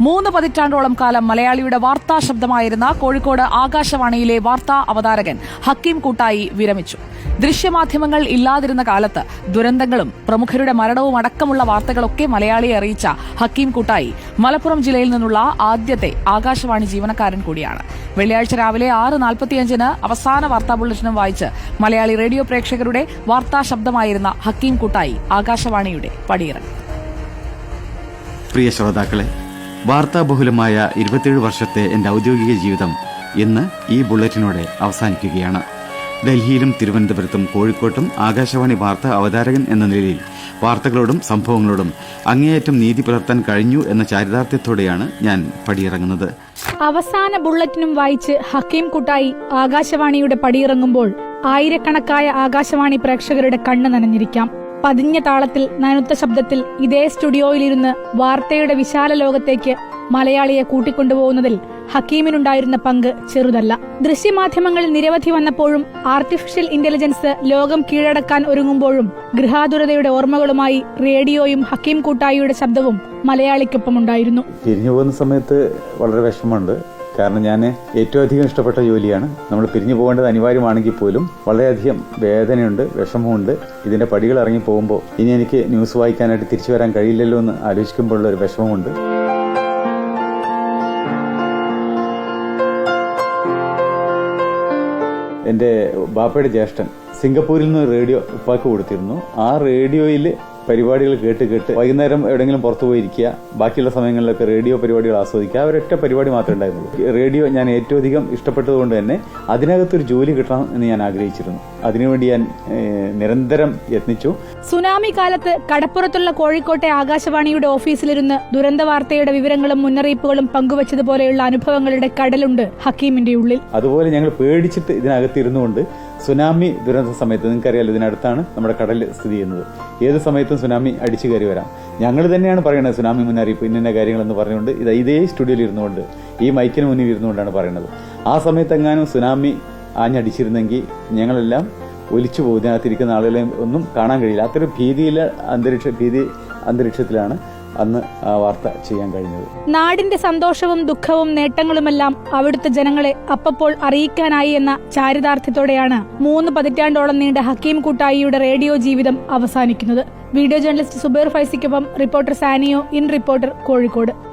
മൂന്ന് പതിറ്റാണ്ടോളം കാലം മലയാളിയുടെ വാർത്താ ശബ്ദമായിരുന്ന കോഴിക്കോട് ആകാശവാണിയിലെ വാർത്താ അവതാരകൻ ഹക്കീം കൂട്ടായി വിരമിച്ചു. ദൃശ്യമാധ്യമങ്ങൾ ഇല്ലാതിരുന്ന കാലത്ത് ദുരന്തങ്ങളും പ്രമുഖരുടെ മരണവും അടക്കമുള്ള വാർത്തകളൊക്കെ മലയാളിയെ അറിയിച്ച ഹക്കീം കൂട്ടായി മലപ്പുറം ജില്ലയിൽ നിന്നുള്ള ആദ്യത്തെ ആകാശവാണി ജീവനക്കാരൻ കൂടിയാണ്. വെള്ളിയാഴ്ച രാവിലെ ആറ് നാൽപ്പത്തിയഞ്ചിന് അവസാന വാർത്താ ബുള്ളറ്റിനും വായിച്ച് മലയാളി റേഡിയോ പ്രേക്ഷകരുടെ വാർത്താ ശബ്ദമായിരുന്ന ഹക്കീം കൂട്ടായി ആകാശവാണിയുടെ പടിയിറങ്ങി. പ്രിയ ശ്രോതാക്കളെ വാർത്താബഹുലമായ ഇരുപത്തിയേഴ് വർഷത്തെ എന്റെ ഔദ്യോഗിക ജീവിതം ഇന്ന് ഈ ബുള്ളറ്റിനോടെ അവസാനിക്കുകയാണ്. ഡൽഹിയിലും തിരുവനന്തപുരത്തും കോഴിക്കോട്ടും ആകാശവാണി വാർത്താ അവതാരകൻ എന്ന നിലയിൽ വാർത്തകളോടും സംഭവങ്ങളോടും അങ്ങേയറ്റം നീതി പുലർത്താൻ കഴിഞ്ഞു എന്ന ചാരിതാർത്ഥ്യത്തോടെയാണ് ഞാൻ പടിയിറങ്ങുന്നത്. അവസാന ബുള്ളറ്റിനും വായിച്ച് ഹക്കീം കുട്ടായി ആകാശവാണിയുടെ പടിയിറങ്ങുമ്പോൾ ആയിരക്കണക്കായ ആകാശവാണി പ്രേക്ഷകരുടെ കണ്ണ് നനഞ്ഞിരിക്കാം. പതിഞ്ഞ താളത്തിൽ നനുത്ത ശബ്ദത്തിൽ ഇതേ സ്റ്റുഡിയോയിലിരുന്ന് വാർത്തയുടെ വിശാല ലോകത്തേക്ക് മലയാളിയെ കൂട്ടിക്കൊണ്ടുപോകുന്നതിൽ ഹക്കീമിനുണ്ടായിരുന്ന പങ്ക് ചെറുതല്ല. ദൃശ്യമാധ്യമങ്ങളിൽ നിരവധി വന്നപ്പോഴും ആർട്ടിഫിഷ്യൽ ഇന്റലിജൻസ് ലോകം കീഴടക്കാൻ ഒരുങ്ങുമ്പോഴും ഗൃഹാതുരതയുടെ ഓർമ്മകളുമായി റേഡിയോയും ഹക്കീം കൂട്ടായിയുടെ ശബ്ദവും മലയാളിക്കൊപ്പമുണ്ടായിരുന്നു. പിരിഞ്ഞു പോകുന്ന സമയത്ത് വളരെ വിഷമമുണ്ട്. കാരണം ഞാൻ ഏറ്റവും അധികം ഇഷ്ടപ്പെട്ട ജോലിയാണ്. നമ്മൾ പിരിഞ്ഞു പോകേണ്ടത് അനിവാര്യമാണെങ്കിൽ പോലും വളരെയധികം വേദനയുണ്ട് വിഷമമുണ്ട്. ഇതിന്റെ പടികൾ ഇറങ്ങി പോകുമ്പോൾ ഇനി എനിക്ക് ന്യൂസ് വായിക്കാനായിട്ട് തിരിച്ചു വരാൻ കഴിയില്ലല്ലോ എന്ന് ആലോചിക്കുമ്പോഴുള്ള ഒരു വിഷമമുണ്ട്. എന്റെ ബാപ്പയുടെ ജ്യേഷ്ഠൻ സിംഗപ്പൂരിൽ നിന്ന് റേഡിയോ ഉപ്പാക്ക് കൊടുത്തിരുന്നു. ആ റേഡിയോയിൽ പരിപാടികൾ കേട്ട് കേട്ട് വൈകുന്നേരം എവിടെയെങ്കിലും പുറത്തു പോയിരിക്കുക ബാക്കിയുള്ള സമയങ്ങളിലൊക്കെ റേഡിയോ പരിപാടികൾ ആസ്വദിക്കുക ഒരൊറ്റ പരിപാടി മാത്രമേ ഉണ്ടായിരുന്നുള്ളൂ. റേഡിയോ ഞാൻ ഏറ്റവും അധികം ഇഷ്ടപ്പെട്ടതുകൊണ്ട് തന്നെ അതിനകത്തൊരു ജോലി കിട്ടണം എന്ന് ഞാൻ ആഗ്രഹിച്ചിരുന്നു. അതിനുവേണ്ടി ഞാൻ നിരന്തരം യത്നിച്ചു. സുനാമി കാലത്ത് കടപ്പുറത്തുള്ള കോഴിക്കോട്ടെ ആകാശവാണിയുടെ ഓഫീസിലിരുന്ന് ദുരന്ത വാർത്തയുടെ വിവരങ്ങളും മുന്നറിയിപ്പുകളും പങ്കുവച്ചതുപോലെയുള്ള അനുഭവങ്ങളുടെ കടലുണ്ട് ഹക്കീമിന്റെ ഉള്ളിൽ. അതുപോലെ ഞങ്ങൾ പേടിച്ചിട്ട് ഇതിനകത്തിരുന്നുകൊണ്ട് സുനാമി ദുരന്ത സമയത്ത് നിങ്ങൾക്കറിയാലോ ഇതിനടുത്താണ് നമ്മുടെ കടൽ സ്ഥിതി ചെയ്യുന്നത്. ഏത് സമയത്തും സുനാമി അടിച്ചു കയറി വരാം. ഞങ്ങൾ തന്നെയാണ് പറയുന്നത് സുനാമി മുന്നറിയിപ്പ് ഇന്ന കാര്യങ്ങളെന്ന് പറഞ്ഞുകൊണ്ട് ഇത് ഇതേ സ്റ്റുഡിയോയിൽ ഇരുന്നുകൊണ്ട് ഈ മൈക്കിന് മുന്നിൽ ഇരുന്നുകൊണ്ടാണ് പറയുന്നത് ആ സമയത്തെങ്ങാനും സുനാമി ആഞ്ഞടിച്ചിരുന്നെങ്കിൽ ഞങ്ങളെല്ലാം ഒലിച്ചു പോകും. ഇതിനകത്തിരിക്കുന്ന ആളുകളെ ഒന്നും കാണാൻ കഴിയില്ല. അത്രയും ഭീതിയിലെ അന്തരീക്ഷ ഭീതി അന്തരീക്ഷത്തിലാണ് അന്ന് ആ വാർത്ത ചെയ്യാൻ കഴിഞ്ഞത്. നാടിന്റെ സന്തോഷവും ദുഃഖവും നേട്ടങ്ങളുമെല്ലാം അവിടുത്തെ ജനങ്ങളെ അപ്പപ്പോൾ അറിയിക്കാനായി എന്ന ചാരിതാർത്ഥ്യത്തോടെയാണ് മൂന്ന് പതിറ്റാണ്ടോളം നീണ്ട ഹക്കീം കൂട്ടായിയുടെ റേഡിയോ ജീവിതം അവസാനിക്കുന്നത്. Video journalist Zubair ഫൈസിക്കൊപ്പം reporter Saniyo in reporter Kozhikode.